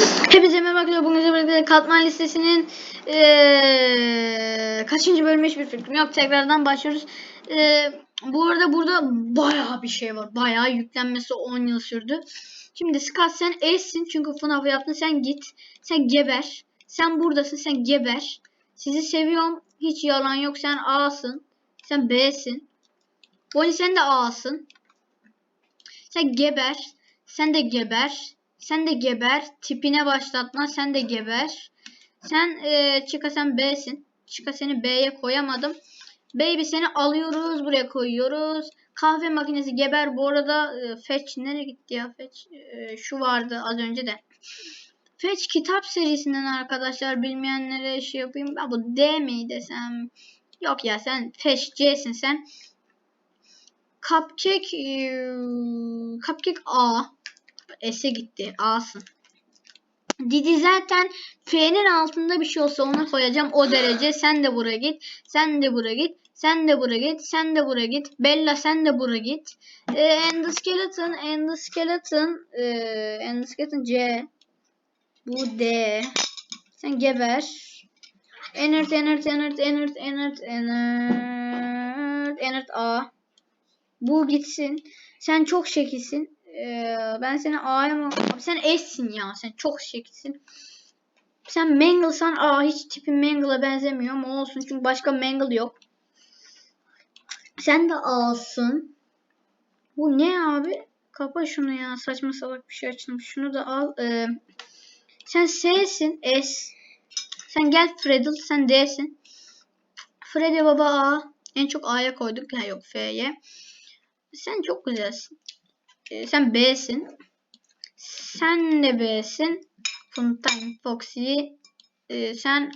Hepinize merhaba. Bugün birlikte katman listesinin eee kaçıncı bölümü hiçbir fikrim yok. Tekrardan başlıyoruz. Eee, bu arada burada bayağı bir şey var. Bayağı yüklenmesi 10 yıl sürdü. Şimdi Scott sen S'sin çünkü FNAF yaptın. Sen git. Sen geber. Sen buradasın. Sen geber. Sizi seviyorum. Hiç yalan yok. Sen A'sın. Sen B'sin. Bonnie sen de A'sın. Sen geber. Sen de geber. Sen de geber. Tipine başlatma. Sen de geber. Sen e, Chica sen B'sin. Chica seni B'ye koyamadım. Baby seni alıyoruz. Buraya koyuyoruz. Kahve makinesi geber. Bu arada e, Fetch nereye gitti ya? Fetch e, şu vardı az önce de. Fetch kitap serisinden arkadaşlar bilmeyenlere şey yapayım. Ya bu D mi desem? Yok ya sen Fetch C'sin sen. Cupcake e, Cupcake A. S'e gitti. A'sın. Didi zaten F'nin altında bir şey olsa ona koyacağım o derece. Sen de buraya git. Sen de buraya git. Sen de buraya git. Sen de buraya git. Bella sen de buraya git. Ee, endoskeleton. Endoskeleton. Ee, endoskeleton C. Bu D. Sen geber. Enert, enert, enert, enert, enert, enert, enert A. Bu gitsin. Sen çok şekilsin. Ee, ben seni A'ya? Abi Sen S'sin ya. Sen çok şekilsin. Sen Mangle'san Aa hiç tipin Mangle'a benzemiyor ama olsun çünkü başka Mangle yok. Sen de A'sın. Bu ne abi? Kapa şunu ya. Saçma salak bir şey açılmış. Şunu da al. Ee, sen S'sin. S. Sen gel Freddle. Sen D'sin. Freddy baba A. En çok A'ya koyduk. Ha yok F'ye. Sen çok güzelsin. Ee, sen B'sin. Sen de B'sin. Funtime Foxy. Ee, sen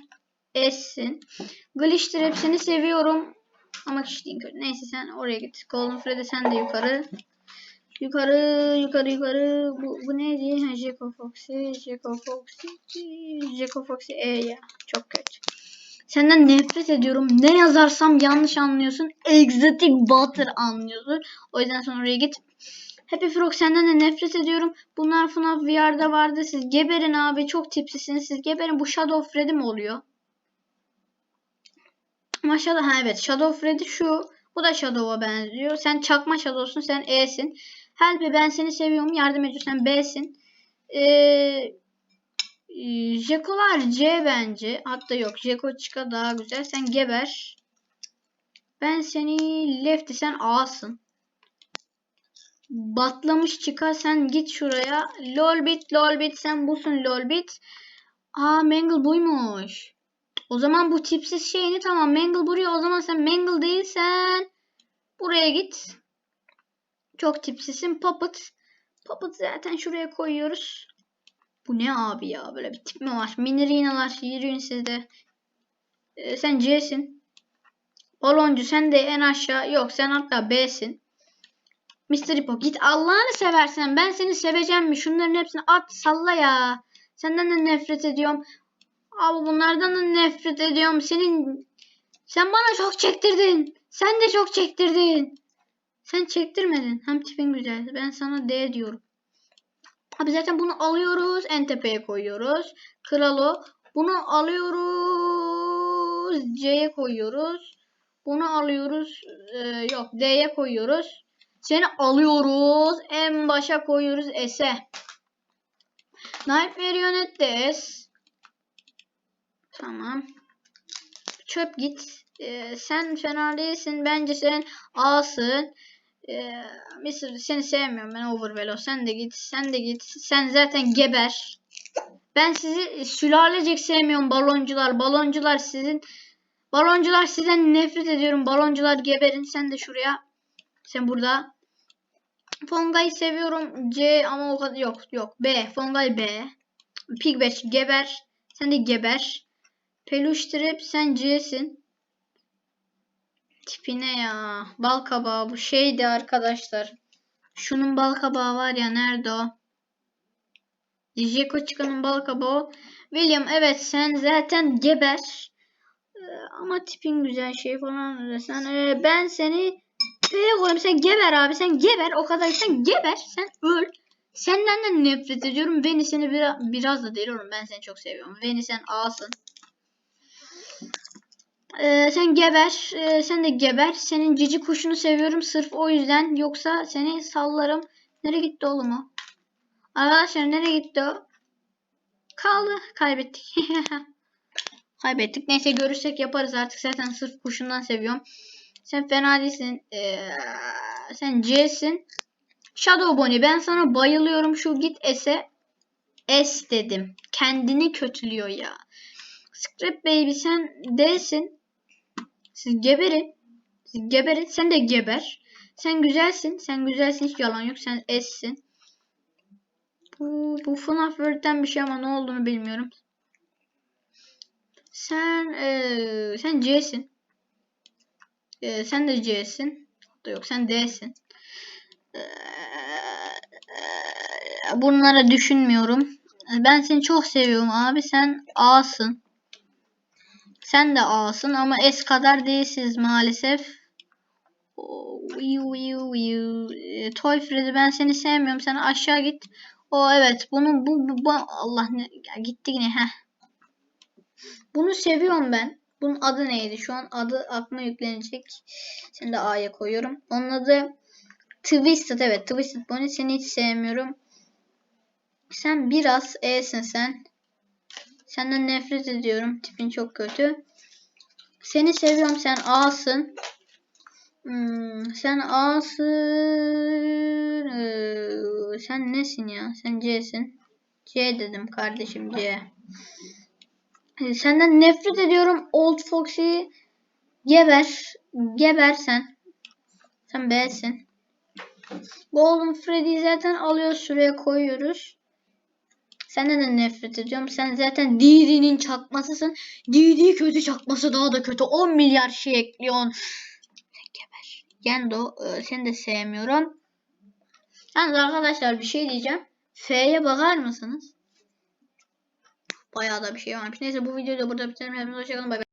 S'sin. Glitch'tir hepsini seviyorum. Ama kişiliğin kötü. Neyse sen oraya git. Golden Freddy sen de yukarı. Yukarı, yukarı, yukarı. Bu, bu neydi? Ha, Jeko Foxy, Jeko Foxy, Jeko Foxy. E ya. Çok kötü. Senden nefret ediyorum. Ne yazarsam yanlış anlıyorsun. Exotic Butter anlıyorsun. O yüzden sonra oraya git. Happy Frog senden de nefret ediyorum. Bunlar FNAF VR'da vardı. Siz geberin abi. Çok tipsisiniz. Siz geberin. Bu Shadow Freddy mi oluyor? Ama Shadow, ha evet. Shadow Freddy şu. Bu da Shadow'a benziyor. Sen çakma Shadow'sun. Sen E'sin. Help'e ben seni seviyorum. Yardım ediyorsun. Sen B'sin. Eee ee, Jeko'lar C bence. Hatta yok. Jeko Chica daha güzel. Sen geber. Ben seni Lefty sen A'sın. Batlamış Chica sen git şuraya. Lolbit Lolbit sen busun Lolbit. Aa Mangle buymuş. O zaman bu tipsiz şeyini tamam. Mangle buraya o zaman sen Mangle değilsen buraya git. Çok tipsizsin. Puppet. Puppet zaten şuraya koyuyoruz. Bu ne abi ya? Böyle bir tip mi var? Minirinalar yürüyün sizde. Ee, sen C'sin. Baloncu sen de en aşağı. Yok sen hatta B'sin. Mr. Hippo git Allah'ını seversen. Ben seni seveceğim mi? Şunların hepsini at salla ya. Senden de nefret ediyorum. Abi bunlardan da nefret ediyorum. Senin sen bana çok çektirdin. Sen de çok çektirdin. Sen çektirmedin. Hem tipin güzel. Ben sana D diyorum. Abi zaten bunu alıyoruz. En tepeye koyuyoruz. Kralo. Bunu alıyoruz. C'ye koyuyoruz. Bunu alıyoruz. Ee, yok D'ye koyuyoruz. Seni alıyoruz. En başa koyuyoruz S'e. Nightmare Yönet de S. Tamam. Çöp git. Ee, sen fena değilsin. Bence sen A'sın. Ee, Mr. seni sevmiyorum ben Overvelo. Sen de git. Sen de git. Sen zaten geber. Ben sizi sülalecek sevmiyorum baloncular. Baloncular sizin baloncular sizden nefret ediyorum. Baloncular geberin. Sen de şuraya. Sen burada. Fonga'yı seviyorum. C ama o kadar yok yok. B. Fonga'yı B. Pigbatch geber. Sen de geber. Peluş Trip sen C'sin. Tipine ya. Bal kabağı bu şeydi arkadaşlar. Şunun bal kabağı var ya nerede o? Jeko çıkanın bal kabağı. William evet sen zaten geber. Ee, ama tipin güzel şey falan. Sen, ee, ben seni P'ye koyayım. Sen geber abi. Sen geber. O kadar sen geber. Sen öl. Senden de nefret ediyorum. Veni seni biraz, biraz da değil oğlum. Ben seni çok seviyorum. Veni sen A'sın. Ee, sen geber. Ee, sen de geber. Senin cici kuşunu seviyorum sırf o yüzden. Yoksa seni sallarım. Nereye gitti oğlum o? Arkadaşlar nereye gitti o? Kaldı. Kaybettik. Kaybettik. Neyse görürsek yaparız artık. Zaten sırf kuşundan seviyorum. Sen fena değilsin. Ee, sen C'sin. Shadow Bonnie ben sana bayılıyorum. Şu git S'e. S dedim. Kendini kötülüyor ya. Scrap Baby sen D'sin. Siz geberin. Siz geberin. Sen de geber. Sen güzelsin. Sen güzelsin. Hiç yalan yok. Sen S'sin. Bu, bu FNAF World'den bir şey ama ne olduğunu bilmiyorum. Sen eee, sen C'sin. Eee, sen de C'sin. Da Yok sen D'sin. Eee, bunlara düşünmüyorum. Ben seni çok seviyorum abi. Sen A'sın. Sen de A'sın ama S kadar değilsiniz maalesef. Toy Freddy ben seni sevmiyorum. Sen aşağı git. O evet bunu bu, bu, bu Allah ne ya gitti yine heh. Bunu seviyorum ben. Bunun adı neydi? Şu an adı aklıma yüklenecek. Seni de A'ya koyuyorum. Onun adı Twisted. Evet Twisted Bonnie. Seni hiç sevmiyorum. Sen biraz E'sin sen. Senden nefret ediyorum. Tipin çok kötü. Seni seviyorum. Sen A'sın. Hmm, sen A'sın. Ee, sen nesin ya? Sen C'sin. C dedim kardeşim C. Ee, Senden nefret ediyorum. Old Foxy. Geber. Geber sen. Sen. Golden Freddy'yi zaten alıyoruz. Şuraya koyuyoruz. Senden de nefret ediyorum. Sen zaten Didi'nin çakmasısın. Didi kötü çakması daha da kötü. 10 milyar şey ekliyorsun. Geber. Gendo e, seni de sevmiyorum. Yalnız arkadaşlar bir şey diyeceğim. F'ye bakar mısınız? Bayağı da bir şey varmış. Neyse bu videoyu da burada bitirelim. Hepinize hoşçakalın. Bay bay.